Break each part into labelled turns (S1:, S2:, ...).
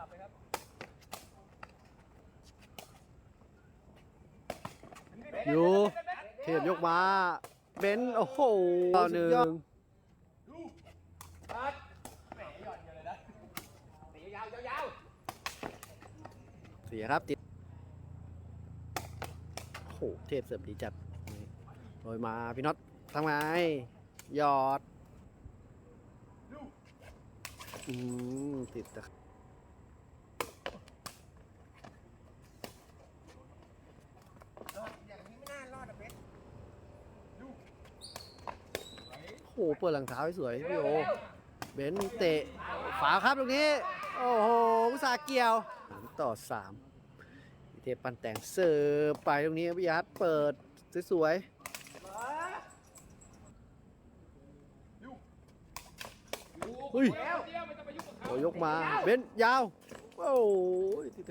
S1: สับเลยครับ
S2: อยู่ เทพยกมาเบนซ์โอ้โหต่อหนึ่ง
S1: ปัดแหมหย่อนกันเลยนะตียาวยาว
S2: เสียครับติดโอ้โหเทพเสิร์ฟดีจัดนี่โรยมาพี่น็อตทำไงหยอด อืมติดตะ
S1: อย่างนี้ไม่น่ารอดอะเพชร
S2: โอ้โห เปิดหลังเท้าให้สวยพี่โอ เบนเตะฝาครับตรงนี้ โอ้โหอุตสาเกี่ยวสามต่อสามเทปันแต่งเสิร์ฟไปตรงนี้พี่ยัดเปิดสวยๆเฮ้ย
S1: เดียวไม่ต้องไปยุ่งกับเขา
S2: โอยกมา เบนยาว โอ้ยติด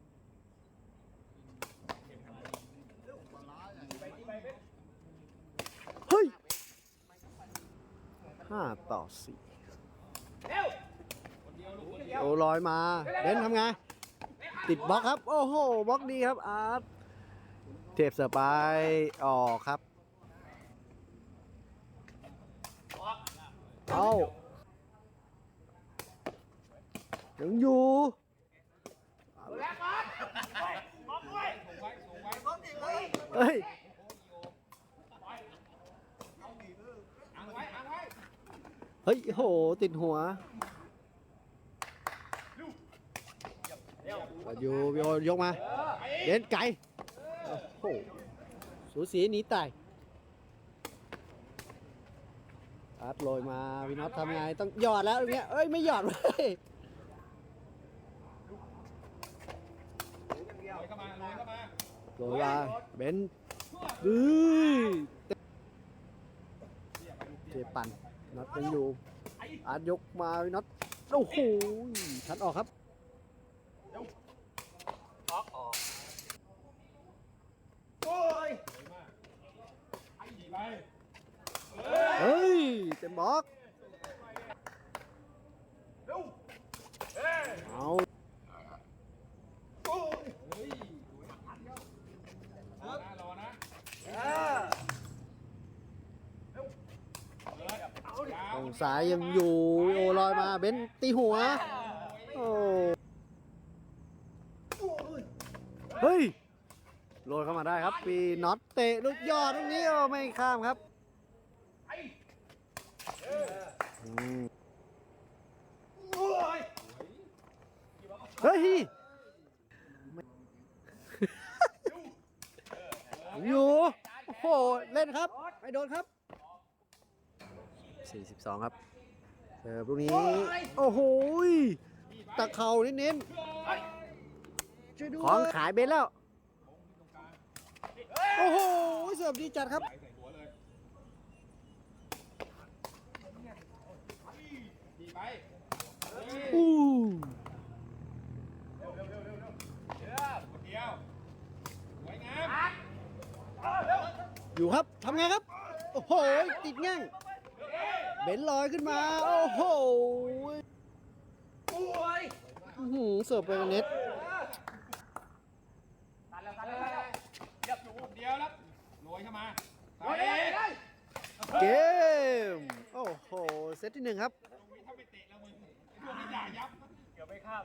S1: ไปที่ไปเพชร
S2: เฮ้ย ห้าต่อสี่
S1: เร็ว
S2: โอ้ลอยมาเบนซ์ทำไง ติดบล็อกครับ โอ้โหบล็อกดีครับอาร์ตเทปเสือไปออกครับเอายังอยู่
S1: แล้วก่อนมองด้วย
S2: เฮ้ย
S1: อังไว้อังไว้
S2: เฮ้ยโห ติดหัวอยู่พี่โยกมา
S1: เด่
S2: นไก่โอ้โหสูสีหนีตายอาร์ตโรยมาพี่น็อตทำไงต้องหยอดแล้วตรงเนี้ยเอ้ยไม่หยอดเล
S1: ยลอยมา
S2: เบนดื้อเจปัน น็อตยังอยู่อาร์ตยกมาน็อตโอ้โหชัดออกครับ
S1: ออกออกโอ้ย
S2: เฮ้ยเต็มบล็อก
S1: เร็วเอ้ย
S2: เอา
S1: โอ้ย
S3: เฮ้ยรอนะรอนะ
S1: เออ
S3: เอาย
S2: ยังอยู่โอลอยมาเบนตีหัว โอ้เฮ้ยโรยเข้ามาได้ครับ ปีน็อตเตะลูกยอดลูกนี้โอ้ไม่ข้ามครับเฮ้ยอยู่โอ้โหเล่นครับไม่โดนครับ 42 ครับเสิร์ฟลูกนี้ โอ้โหยตะเข่าเน้นๆช่วยด้วยของขายเบนแล้ว โอ้โหเสิร์ฟดีจัดครับ
S3: ใส่ใส่หัวเลยดีไปเฮ้ย
S2: อู้
S1: เร็วเร็วเร็วเร็วเร็วเร็ว
S3: คนเดียวสวยงาม
S1: อัดเออเร็ว
S2: อยู่ครับทำไงครับ โอ้โห ติดง่าง เบนลอยขึ้นมา โอ้โห
S1: โอ้ย
S2: อื้อหือเสิร์ฟไปเน็ต
S1: ตัดแล้วตัดแล้วตัดแล้วเรียบอยู่
S3: คนเดียวแล้วโรยเข้ามา
S1: โอ้ยเลยเลย
S2: เกม โอ้โห เซตที่หนึ่งครับ
S3: ถ้าไปเตะแล้วมึงพวกนี้ด่ายับ
S1: เดี๋ยวไม่ข้าม